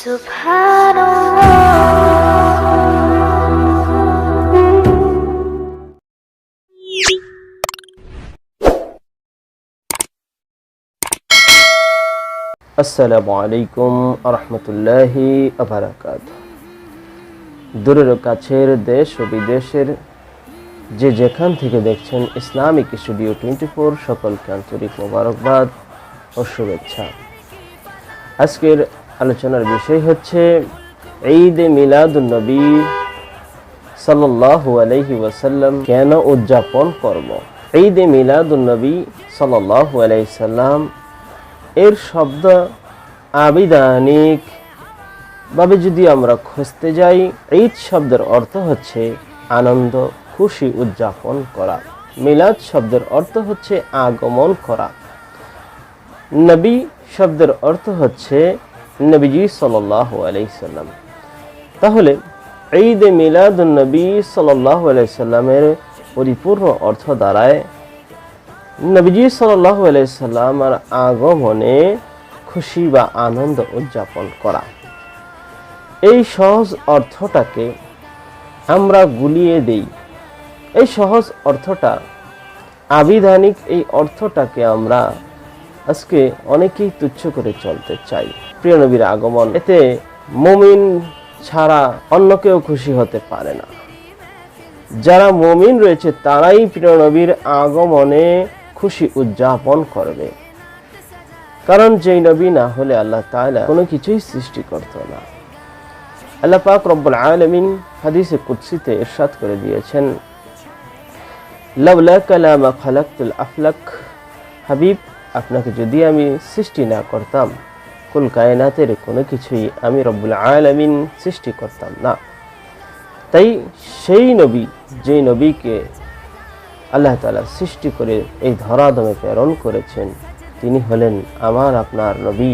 আসসালামু আলাইকুম আরহামতুল্লাহি আবরাকাত। দূরের কাছের দেশ ও বিদেশের যে যেখান থেকে দেখছেন ইসলামিক স্টুডিও টোয়েন্টি ফোর সকলকে আন্তরিক মোবারকবাদ ও শুভেচ্ছা। আজকের আলোচনার বিষয় হচ্ছে ঈদ মিলাদুন্নবী সাল্লাল্লাহু আলাইহি ওয়াসাল্লাম কেন উদযাপন করব? ঈদ মিলাদুন্নবী সাল্লাল্লাহু আলাইহি সাল্লাম এর শব্দ আবিধানিক ভাবে যদি আমরা খুঁজতে যাই, ঈদ শব্দের অর্থ হচ্ছে আনন্দ, খুশি উদযাপন করা। মিলাদ শব্দের অর্থ হচ্ছে আগমন করা। নবী শব্দের অর্থ হচ্ছে নবীজি আলাইসাল্লাম তাহলে ঈদ মিলাদুন নবী সাল্লাহ আলাইসাল্লামের পরিপূর্ণ অর্থ দ্বারায় নবীজি আলাইসাল্লামার আগমনে খুশি বা আনন্দ উদযাপন করা। এই সহজ অর্থটাকে আমরা গুলিয়ে দেই। এই সহজ অর্থটা, আবিধানিক এই অর্থটাকে আমরা আজকে অনেকেই তুচ্ছ করে চলতে চাই। প্রিয় নবীর আগমন। এতে মুমিন ছাড়া অন্য কেউ খুশি হতে পারে না। যারা মমিন রয়েছে, তারাই প্রিয় নবীর আগমনে খুশি উদযাপন করবে। কারণ যেই নবী না হলে আল্লাহ তাআলা কোনো কিছুই সৃষ্টি করত না। আল্লাহ পাক রব্বুল আলামিন হাদিসে কুদসিতে ইরশাদ করে দিয়েছেন, লাউলা কালামা খালাকতুল আফলাক। হাবিব, আপনাকে যদি আমি সৃষ্টি না করতাম কুল কায়নাতের কোনো কিছুই আমি রব্বুল আলামিন সৃষ্টি করতাম না। তাই সেই নবী যে নবীকে আল্লাহ তালা সৃষ্টি করে এই ধরাদমে প্রেরণ করেছেন, তিনি হলেন আমার আপনার নবী।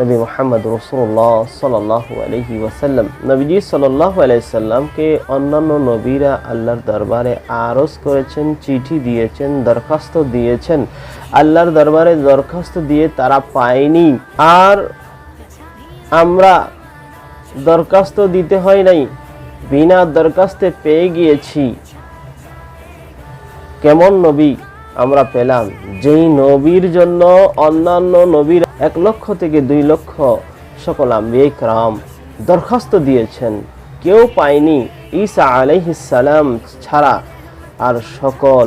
নবী মোহাম্মদ রসুল্লাহ সাল্লাহ আলহি ওয়াসাল্লাম। নবীজি সাল্লাহ আলাইসাল্লামকে অন্যান্য নবীরা আল্লাহর দরবারে আরজ করেছেন, চিঠি দিয়েছেন, দরখাস্ত দিয়েছেন। আল্লাহর দরবারে দরখাস্ত দিয়ে তারা পায়নি। আর আমরা দরখাস্ত দিতে হয় নাই, বিনা দরখাস্তে পেয়ে গিয়েছি। কেমন নবী আমরা পেলাম? যেই নবীর জন্য অন্যান্য নবীর এক লক্ষ থেকে দুই লক্ষ সকল আম্বিক রাম দরখাস্ত দিয়েছেন। কেউ পায়নি ঈসা আলাইহিসালাম ছাড়া আর সকল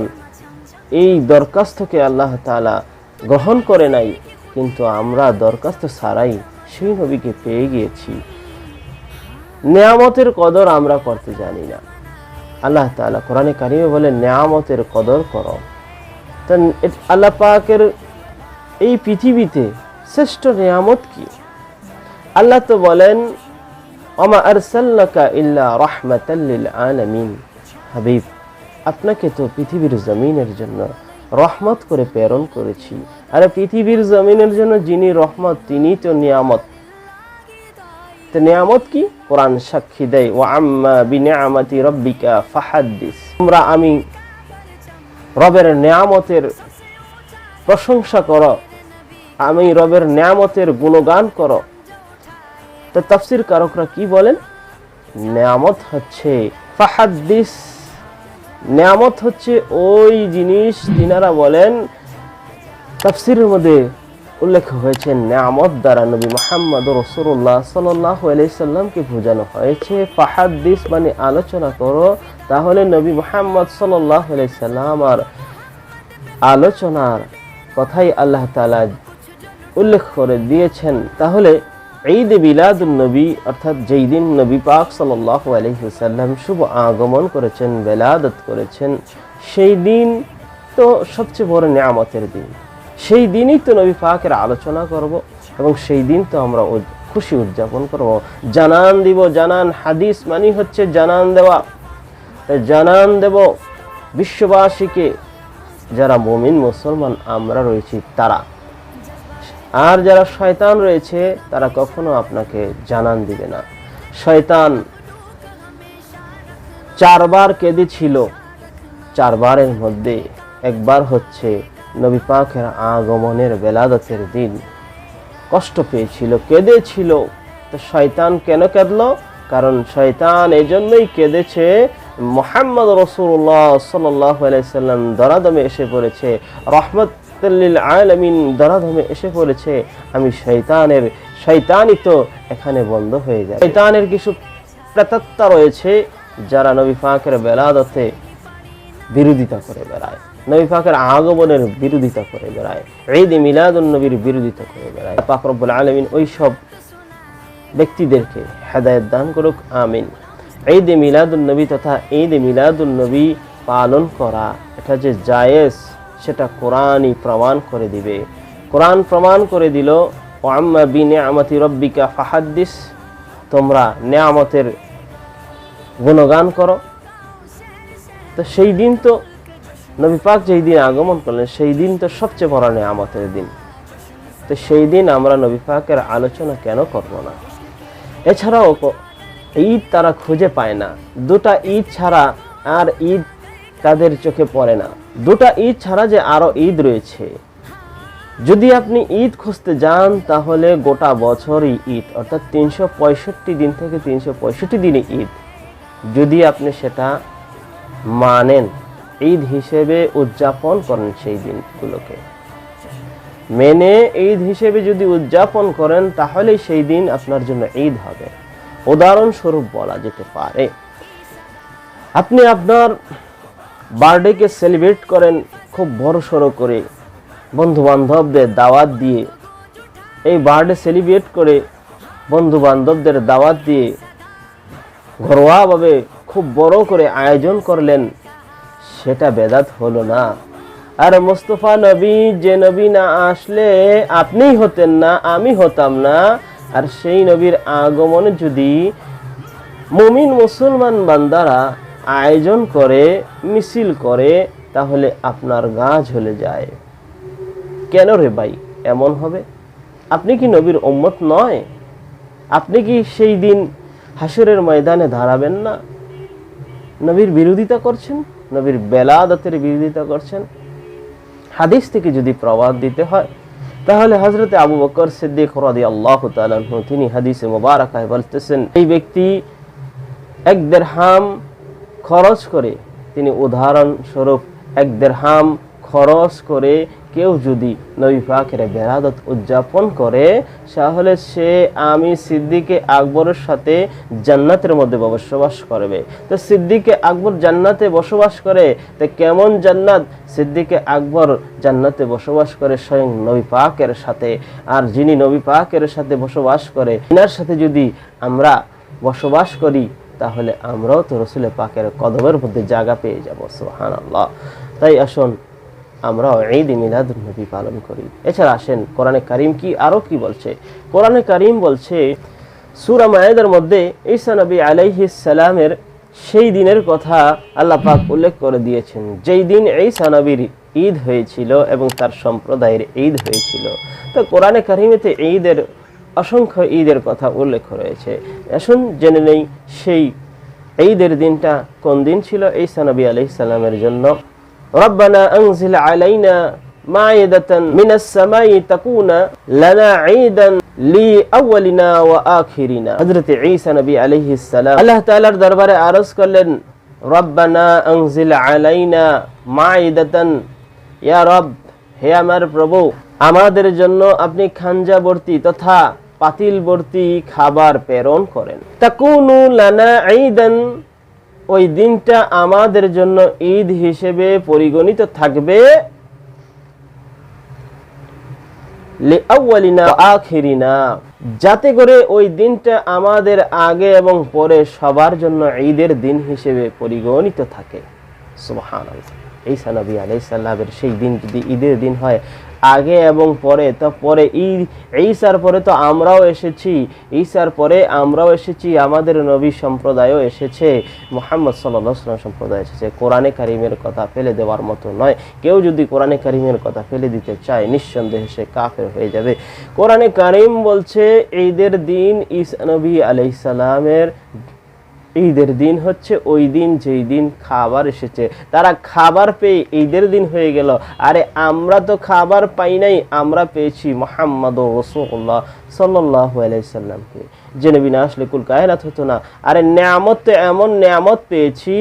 এই দরখাস্তকে আল্লাহ তাআলা গ্রহণ করে নাই, কিন্তু আমরা দরখাস্ত ছাড়াই সেই নবীকে পেয়ে গিয়েছি। নেয়ামতের কদর আমরা করতে জানি না। আল্লাহ তাআলা কোরআনে কারিমে বলে, নেয়ামতের কদর করো। আল্লাহ পাকের এই পৃথিবীতে শ্রেষ্ঠ নেয়ামত কি? আল্লাহ তো বলেন ইল্লা হাবিব, আপনাকে তো পৃথিবীর জমিনের জন্য রহমত করে প্রেরণ করেছি। আর পৃথিবীর জমিনের জন্য যিনি রহমত, তিনি তো নিয়ামত। নিয়ামত কি? কোরআন সাক্ষী দেয় ও আম্মা তোমরা আমি রবের নিয়ামতের প্রশংসা করো। আমি রবের নিয়ামতের গুণগান করো। তো তাফসির কারকরা কি বলেন? নিয়ামত হচ্ছে, ফাহাদ্দিস, নিয়ামত হচ্ছে ওই জিনিস তিনারা বলেন, তাফসিরের মধ্যে উল্লেখ হয়েছে, নিয়ামত দ্বারা নবী মোহাম্মদ রসুল্লাহ সাল্লাহ আলাইসাল্লামকে বোঝানো হয়েছে, ফাহাদ্দিস মানে আলোচনা করো, তাহলে নবী মোহাম্মদ সাল্লাহ আলাইসাল্লাম আর আলোচনার কথাই আল্লাহ তালা উল্লেখ করে দিয়েছেন, তাহলে ঈদ বিলাদুল নবী অর্থাৎ যেই দিন নবী পাক সাল্লাহ আলহিসাল্লাম শুভ আগমন করেছেন, বেলাদত করেছেন, সেই দিন তো সবচেয়ে বড় নিয়ামতের দিন। সেই দিনই তো নবী পাকের আলোচনা করব এবং সেই দিন তো আমরা খুশি উদযাপন করব। জানান দিব, জানান, হাদিস মানি হচ্ছে জানান দেওয়া। তাই জানান দেব বিশ্ববাসীকে, যারা মুমিন মুসলমান আমরা রয়েছি, তারা। আর যারা শয়তান রয়েছে, তারা কখনো আপনাকে জানান দিবে না। শয়তান চারবার কেঁদেছিল। চারবারের মধ্যে একবার হচ্ছে নবী আগমনের বেলাদতের দিন। কষ্ট পেয়েছিল, কেঁদেছিল। তো শয়তান কেন কাঁদলো? কারণ শয়তান এই জন্যই কেঁদেছে, মোহাম্মদ রসুল্লাহ সাল্লাহ আলাইসাল্লাম দরাদমে এসে পড়েছে। আলমিন দরাদমে এসে পড়েছে, আমি শয়তানের, শয়তানই তো এখানে বন্ধ হয়ে যায় শয়তানের কিছু প্রেতাত্মা রয়েছে, যারা নবী ফাঁকের বেলাদতে বিরোধিতা করে বেড়ায়। নবী পাকের আগমনের বিরোধিতা করে বেড়ায়। ঈদ মিলাদুন নবীর বিরোধিতা করে বেড়ায়। পাক রব্বুল আলমিন ওই সব ব্যক্তিদেরকে হেদায়ত দান করুক, আমিন। ঈদ মিলাদুন নবী তথা ঈদ মিলাদুন নবী পালন করা, এটা যে জায়েজ সেটা কোরআনই প্রমাণ করে দিবে। কোরআন প্রমাণ করে দিল ও আম্মা বি নেয়ামতি রব্বিকা ফাহাদ্দিস তোমরা নেয়ামতের গুণগান করো। তো সেই দিন তো নবী পাক যেই দিন আগমন করলেন, সেই দিন তো সবচেয়ে বড় নেয়ামতের দিন। তো সেই দিন আমরা নবী পাকের আলোচনা কেন করব না? এছাড়াও ঈদ তারা খুঁজে পায় না। দুটা ঈদ ছাড়া আর ঈদ তাদের চোখে পড়ে না। দুটা ঈদ ছাড়া যে আরও ঈদ রয়েছে। যদি আপনি ঈদ খুঁজতে যান, তাহলে গোটা বছরই ঈদ, অর্থাৎ তিনশো পঁয়ষট্টি দিন থেকে তিনশো পঁয়ষট্টি দিনে ঈদ। যদি আপনি সেটা মানেন, ঈদ হিসেবে উদযাপন করেন সেই দিনগুলোকে। মেনে ঈদ হিসেবে যদি উদযাপন করেন তাহলে সেই দিন আপনার জন্য ঈদ হবে। উদাহরণস্বরূপ বলা যেতে পারে, আপনি আপনার বার্থডেকে সেলিব্রেট করেন খুব বড় সড়ো করে বন্ধু বান্ধবদের দাওয়াত দিয়ে। এই বার্থডে সেলিব্রেট করে বন্ধু বান্ধবদের দাওয়াত দিয়ে ঘরোয়াভাবে খুব বড় করে আয়োজন করলেন। সেটা বেদাত হলো না। আর মোস্তফা নবী, যে নবী না আসলে আপনিই হতেন না, আমি হতাম না। আর সেই নবীর আগমনে যদি মুমিন মুসলমান বান্দারা আয়োজন করে, মিছিল করে, তাহলে আপনার গা ঝলে যায়। কেন রে ভাই, এমন হবে? আপনি কি নবীর উম্মত নয়? আপনি কি সেই দিন হাসরের ময়দানে দাঁড়াবেন না? নবীর বিরোধিতা করছেন? নবীর বেলা বেলাদতের বিরোধিতা করছেন? হাদিস থেকে যদি প্রবাদ দিতে হয়, তাহলে হজরতে আবু বকর সিদ্দিক রাদি আল্লাহ তিনি হাদিসে মোবারকায় বলতেছেন, এই ব্যক্তি এক দেড়হাম খরচ করে, তিনি উদাহরণস্বরূপ এক দেড়হাম খরচ করে কেউ যদি নবী পাকের বেরাদত উদযাপন করে, তাহলে সে আমি সিদ্দিকে আকবরের সাথে জান্নাতের মধ্যে বসবাস করবে। তো সিদ্দিকে আকবর জান্নাতে বসবাস করে, তো কেমন জান্নাত? সিদ্দিকে আকবর জান্নাতে বসবাস করে স্বয়ং নবী পাকের সাথে। আর যিনি নবী পাকের সাথে বসবাস করে এনার সাথে যদি আমরা বসবাস করি তাহলে আমরাও তো রসুলের পাকের কদমের মধ্যে জায়গা পেয়ে যাব সোহান আল্লাহ তাই আসুন, আমরাও ঈদ মিলাদ নবী পালন করি। এছাড়া আসেন, কোরআনে কারিম কি, আরও কি বলছে? কোরআনে কারিম বলছে, সূরা মায়েদের মধ্যে ঈসা নবী সালামের সেই দিনের কথা আল্লাহ পাক উল্লেখ করে দিয়েছেন। যেই দিন ঈসা নবীর ঈদ হয়েছিল এবং তার সম্প্রদায়ের ঈদ হয়েছিল। তো কোরআনে কারিমেতে ঈদের অসংখ্য ঈদের কথা উল্লেখ রয়েছে আসুন জেনে নেই সেই ঈদের দিনটা কোন দিন ছিল ঈসা নবী আলাইহিস সালামের জন্য ربنا أنزل علينا مائدة من السماء تكون لنا عيدا لأولنا وآخرنا حضرت عيسى نبي عليه السلام الله تعالى দরবারে আরজ করলেন রব্বানা আনজিল আলাইনা মাইদাতান ইয়া রব হে আমার প্রভু আমাদের জন্য আপনি খাঞ্জাবর্তী তথা পাতিলবর্তী খাবার প্রেরণ করেন। তাকুনু লানা ঈদান, ওই দিনটা আমাদের জন্য ঈদ হিসেবে পরিগণিত থাকবে। যাতে করে ওই দিনটা আমাদের আগে এবং পরে সবার জন্য ঈদের দিন হিসেবে পরিগণিত থাকে। সুবহানাল্লাহ। ঈসা নবী আলাইহিস সালামের সেই দিন যদি ঈদের দিন হয় আগে এবং পরে। তো পরে ঈসার পরে তো আমরাও এসেছি। ঈসার পরে আমরাও এসেছি, আমাদের নবী সম্প্রদায়ও এসেছে। মোহাম্মদ সাল্লাম সম্প্রদায় এসেছে। কোরআনে কারিমের কথা ফেলে দেওয়ার মতো নয়। কেউ যদি কোরআনে কারিমের কথা ফেলে দিতে চায়, নিঃসন্দেহে সে কাফের হয়ে যাবে। কোরআনে কারিম বলছে, ঈদের দিন ঈসা নবী আলাইসালামের ঈদের দিন হচ্ছে ওই দিন যেই দিন খাবার এসেছে। তারা খাবার পেয়ে ঈদের দিন হয়ে গেল। আরে আমরা তো খাবার পাই নাই, আমরা পেয়েছি মোহাম্মদ রসুল্লাহ সাল্লাহ আলাইসাল্লামকে যে নবী আসলে কুল কায়নাত হতো না। আরে নিয়ামত তো এমন নিয়ামত পেয়েছি,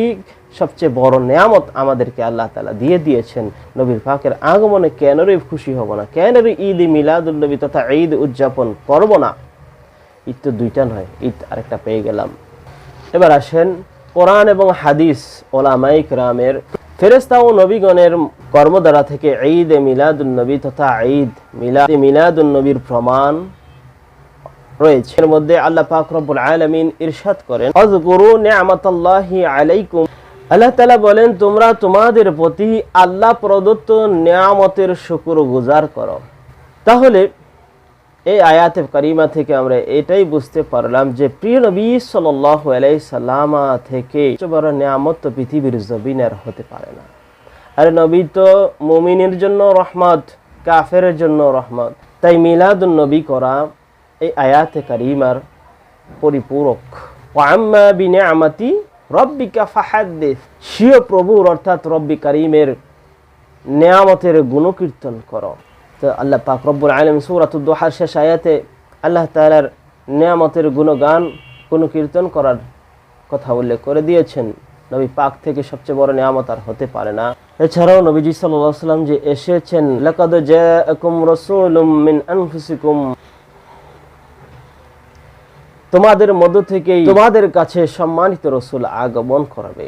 সবচেয়ে বড় নিয়ামত আমাদেরকে আল্লাহ তালা দিয়ে দিয়েছেন। নবীর পাকের আগমনে কেনরই খুশি হব না? কেনরই ঈদ মিলাদুল নবী তথা ঈদ উদযাপন করব না? ঈদ তো দুইটা নয়, ঈদ আরেকটা পেয়ে গেলাম। এবার আসেন কোরআন এবং হাদিস ওলামাই রামের ফেরেস্তা ও নবীগণের কর্মদ্বারা থেকে ঈদ এ মিলাদুল নবী তথা ঈদ মিলাদ মিলাদুল নবীর প্রমাণ রয়েছে। এর মধ্যে আল্লাহ পাক রব্বুল আলামিন ইরশাদ করেন, আযকুরু নি'মাতাল্লাহি আলাইকুম। আল্লাহ তাআলা বলেন, তোমরা তোমাদের প্রতি আল্লাহ প্রদত্ত নিয়ামতের শুকর গুজার করো। তাহলে এই আয়াতে কারিমা থেকে আমরা এটাই বুঝতে পারলাম যে প্রিয় নবী সাল্লামা থেকে বড় নিয়ামত তো পৃথিবীর জমিনের হতে পারে না। আরে নবী তো মুমিনের জন্য রহমত, কাফের জন্য রহমত। তাই মিলাদুন নবী করা এই আয়াতে কারিমার পরিপূরক। বিনিয়ামাতি রব্বিকা ফাহাদ্দিস। স্বীয় প্রভুর অর্থাৎ রব্বি কারিমের নিয়ামতের গুণকীর্তন করো। তো আল্লাহ পাক রব্বুল আলম সৌরাতুল দোহার শেষ আয়াতে আল্লাহ তালার নিয়ামতের গুণগান, গুণকীর্তন করার কথা উল্লেখ করে দিয়েছেন। নবী পাক থেকে সবচেয়ে বড় নিয়ামত আর হতে পারে না। এছাড়াও নবীজি সাল্লাম যে এসেছেন তোমাদের মধ্য থেকেই তোমাদের কাছে সম্মানিত রসুল আগমন করাবে।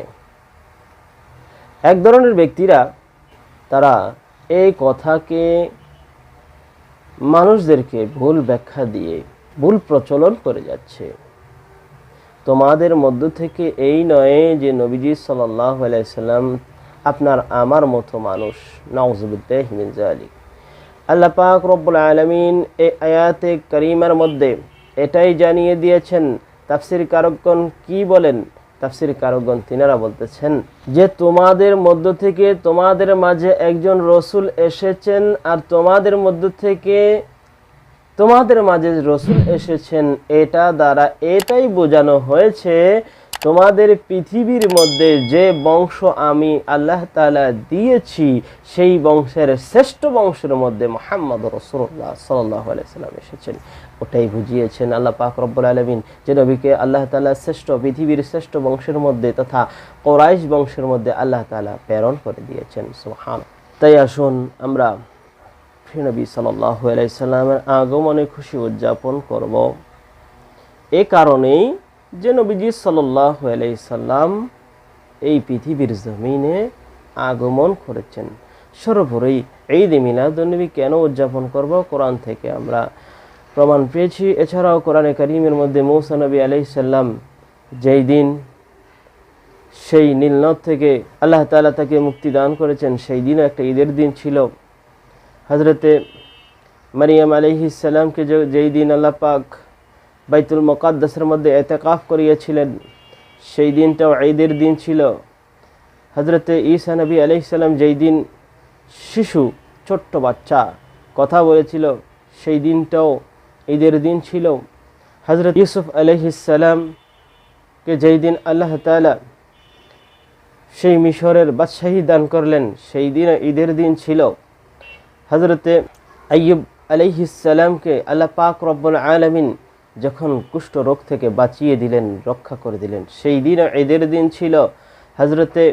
এক ধরনের ব্যক্তিরা, তারা এই কথাকে মানুষদেরকে ভুল ব্যাখ্যা দিয়ে ভুল প্রচলন করে যাচ্ছে। তোমাদের মধ্য থেকে এই নয় যে নবীজি আলাইসাল্লাম আপনার আমার মতো মানুষ। নওয়াজবিদ্দাহ মিন জালিক আল্লাহ পাক রব্বুল আলমিন এই আয়াতে করিমার মধ্যে এটাই জানিয়ে দিয়েছেন তাফসির কারকগণ কি বলেন? তাফসির কারকগণ তিনারা বলতেছেন যে তোমাদের মধ্য থেকে তোমাদের মাঝে একজন রসুল এসেছেন আর তোমাদের মধ্য থেকে তোমাদের মাঝে রসুল এসেছেন, এটা দ্বারা এটাই বোঝানো হয়েছে, তোমাদের পৃথিবীর মধ্যে যে বংশ আমি আল্লাহ তালা দিয়েছি, সেই বংশের শ্রেষ্ঠ বংশের মধ্যে মোহাম্মদ রসুল্লাহ সাল্লাহ আলাইসাল্লাম এসেছেন। ওটাই বুঝিয়েছেন আল্লাহ পাক রব্বুল আলমিন। যে নবীকে আল্লাহ তালা শ্রেষ্ঠ পৃথিবীর শ্রেষ্ঠ বংশের মধ্যে তথা কোরাইশ বংশের মধ্যে আল্লাহ তালা প্রেরণ করে দিয়েছেন। সুহান তাই আসুন আমরা নবী সাল্লাহ আলাইসাল্লামের আগমনে খুশি উদযাপন করব। এ কারণেই যে নবীজি সাল্লাহ আলাইসাল্লাম এই পৃথিবীর জমিনে আগমন করেছেন। সর্বোপরি ঈদ মিলাদুলনবী কেন উদযাপন করব? কোরআন থেকে আমরা প্রমাণ পেয়েছি। এছাড়াও কোরআনে করিমের মধ্যে মৌসা নবী আলাইসাল্লাম যেই দিন, সেই নীলনদ থেকে আল্লাহ তালা তাকে মুক্তি দান করেছেন, সেই দিনও একটা ঈদের দিন ছিল। হজরতে মারিয়াম আলহিসাল্লামকে যেই দিন আল্লাহ পাক বাইতুল মোকাদ্দাসের মধ্যে এতেকাফ করিয়েছিলেন, সেই দিনটাও ঈদের দিন ছিল। হজরতে ঈসা নবী আলহিসাল্লাম যেই দিন শিশু, ছোট্ট বাচ্চা, কথা বলেছিল, সেই দিনটাও ঈদের দিন ছিল। হজরত ইউসুফ আলহিসাল্লামকে যেই দিন আল্লাহ তালা সেই মিশরের বাদশাহী দান করলেন, সেই দিন ঈদের দিন ছিল। হজরতে আയ്যুব আলহিসাল্লামকে আল্লাহ পাক রব্বুল আলমিন যখন কুষ্ঠ রোগ থেকে বাঁচিয়ে দিলেন, রক্ষা করে দিলেন, সেই দিন ঈদের দিন ছিল। হজরতে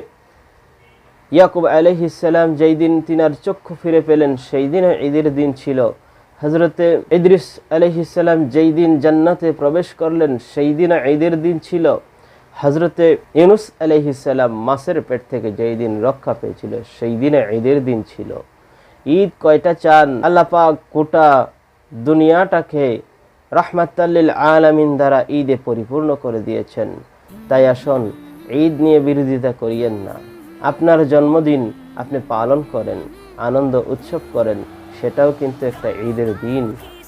ইয়াকুব আলহিসাল্লাম যেই দিন তিনার চক্ষু ফিরে পেলেন, সেই দিন ঈদের দিন ছিল। হজরতে ইদ্রিস আলহিসাল্লাম যেই দিন জান্নাতে প্রবেশ করলেন, সেই দিন ঈদের দিন ছিল। হজরতে ইউনুস আলহিসাল্লাম মাসের পেট থেকে যেই দিন রক্ষা পেয়েছিল, সেই দিনে ঈদের দিন ছিল। ঈদ কয়টা চান? আল্লাপাক গোটা দুনিয়াটাকে রহমাতাল্লিল আলামিন দ্বারা ঈদে পরিপূর্ণ করে দিয়েছেন। তাই আসুন, ঈদ নিয়ে বিরোধিতা করিয়েন না। আপনার জন্মদিন আপনি পালন করেন, আনন্দ উৎসব করেন সেটাও কিন্তু একটা ঈদের দিন।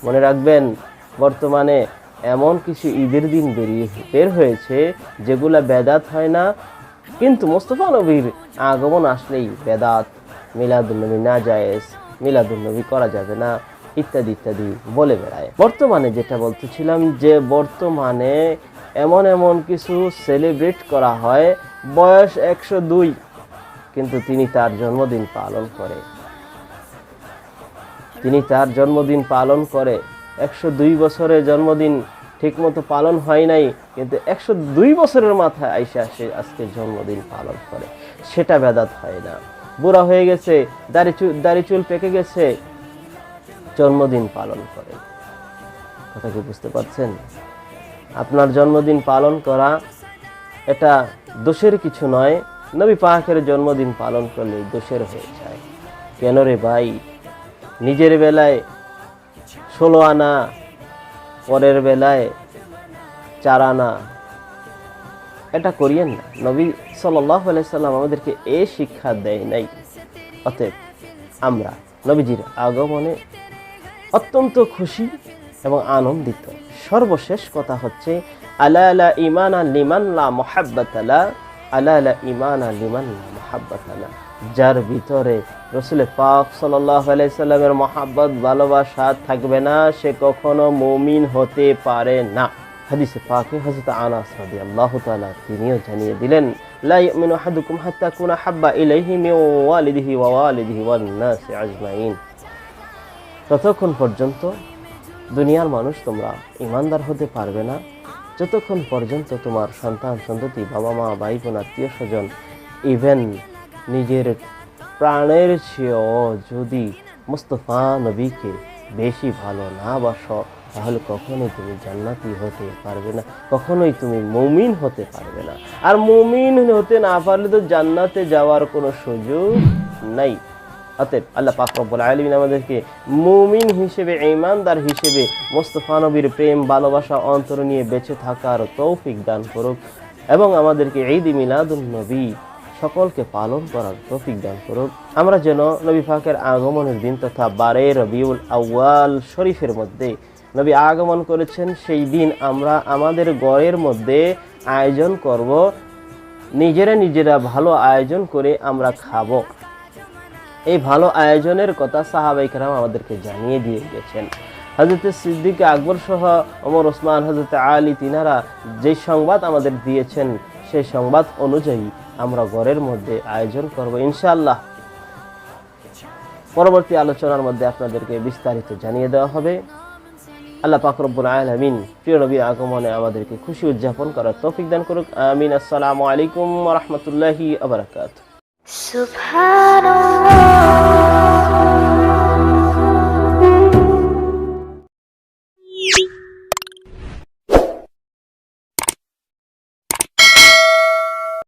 মনে রাখবেন, বর্তমানে এমন কিছু ঈদের দিন বেরিয়ে, বের হয়েছে যেগুলা বেদাত হয় না। কিন্তু মোস্তফা নবীর আগমন আসলেই বেদাত মিলাদুলনবী না জায়েজ মিলাদুলনবী করা যাবে না, ইত্যাদি ইত্যাদি বলে বেড়ায়। বর্তমানে যেটা বলতেছিলাম যে, বর্তমানে এমন এমন কিছু সেলিব্রেট করা হয়, বয়স একশো দুই, কিন্তু তিনি তার জন্মদিন পালন করে। তিনি তার জন্মদিন পালন করে। একশো দুই বছরের জন্মদিন ঠিকমতো পালন হয় নাই, কিন্তু একশো দুই বছরের মাথায় আইসা সে আজকে জন্মদিন পালন করে। সেটা বেদাত হয় না। বুড়া হয়ে গেছে, দাড়ি চুল দাড়ি চুল পেকে গেছে, জন্মদিন পালন করে। কথা কি বুঝতে পারছেন? আপনার জন্মদিন পালন করা এটা দোষের কিছু নয়। নবী পাহাকের জন্মদিন পালন করলে দোষের হয়ে যায়। কেন রে ভাই? নিজের বেলায় ষোলো আনা, পরের বেলায় চার আনা। এটা করিয়েন না। নবী সাল্লাম আমাদেরকে এ শিক্ষা দেয় নাই। অতএব আমরা নবীজির আগমনে অত্যন্ত খুশি এবং আনন্দিত। সর্বশেষ কথা হচ্ছে, আলা আলা ইমানা লিমান্লা মোহাব্বতালা আলা আলা ইমানা লিমান্লা মোহাব্বতালা যার ভিতরে রসুল পাক সাল্লামের মহাব্বত, ভালোবাসা থাকবে না, সে কখনো মমিন হতে পারে না। হাদিসে পাকে হযরত আনাস রাদিয়াল্লাহু তাআলা তিনিও জানিয়ে দিলেন ততক্ষণ পর্যন্ত দুনিয়ার মানুষ তোমরা ইমানদার হতে পারবে না, যতক্ষণ পর্যন্ত তোমার সন্তান সন্ততি বাবা মা ভাই বোন আত্মীয় স্বজন ইভেন নিজের প্রাণের চেয়েও যদি মুস্তফা নবীকে বেশি ভালো না বাসো, তাহলে কখনোই তুমি জান্নাতি হতে পারবে না, কখনোই তুমি মুমিন হতে পারবে না। আর মুমিন হতে না পারলে তো জান্নাতে যাওয়ার কোনো সুযোগ নাই। অতএব আল্লাহ পাক রব্বুল আলামিন আমাদেরকে মুমিন হিসেবে ইমানদার হিসেবে মোস্তফা নবীর প্রেম, ভালোবাসা, অন্তর নিয়ে বেঁচে থাকার তৌফিক দান করুক এবং আমাদেরকে ঈদ মিলাদুন নবী সকলকে পালন করার তৌফিক দান করুক আমরা যেন নবী পাকের আগমনের দিন তথা বারে রবিউল আউয়াল শরীফের মধ্যে নবী আগমন করেছেন, সেই দিন আমরা আমাদের গড়ের মধ্যে আয়োজন করব। নিজেরা নিজেরা ভালো আয়োজন করে আমরা খাব। এই ভালো আয়োজনের কথা সাহাবাইকরাম আমাদেরকে জানিয়ে দিয়ে গেছেন। হজরত সিদ্দিক আকবর সহ ওমর ওসমান হজরত আলী তিনারা যে সংবাদ আমাদের দিয়েছেন সেই সংবাদ অনুযায়ী আমরা ঘরের মধ্যে আয়োজন করব ইনশাআল্লাহ। পরবর্তী আলোচনার মধ্যে আপনাদেরকে বিস্তারিত জানিয়ে দেওয়া হবে। আল্লাহ পাকরব্বুল আলমিন প্রিয় নবীর আগমনে আমাদেরকে খুশি উদযাপন করার তৌফিক দান করুক। আমিন। আসসালামু আলাইকুম রহমতুল্লাহ আবরাকাত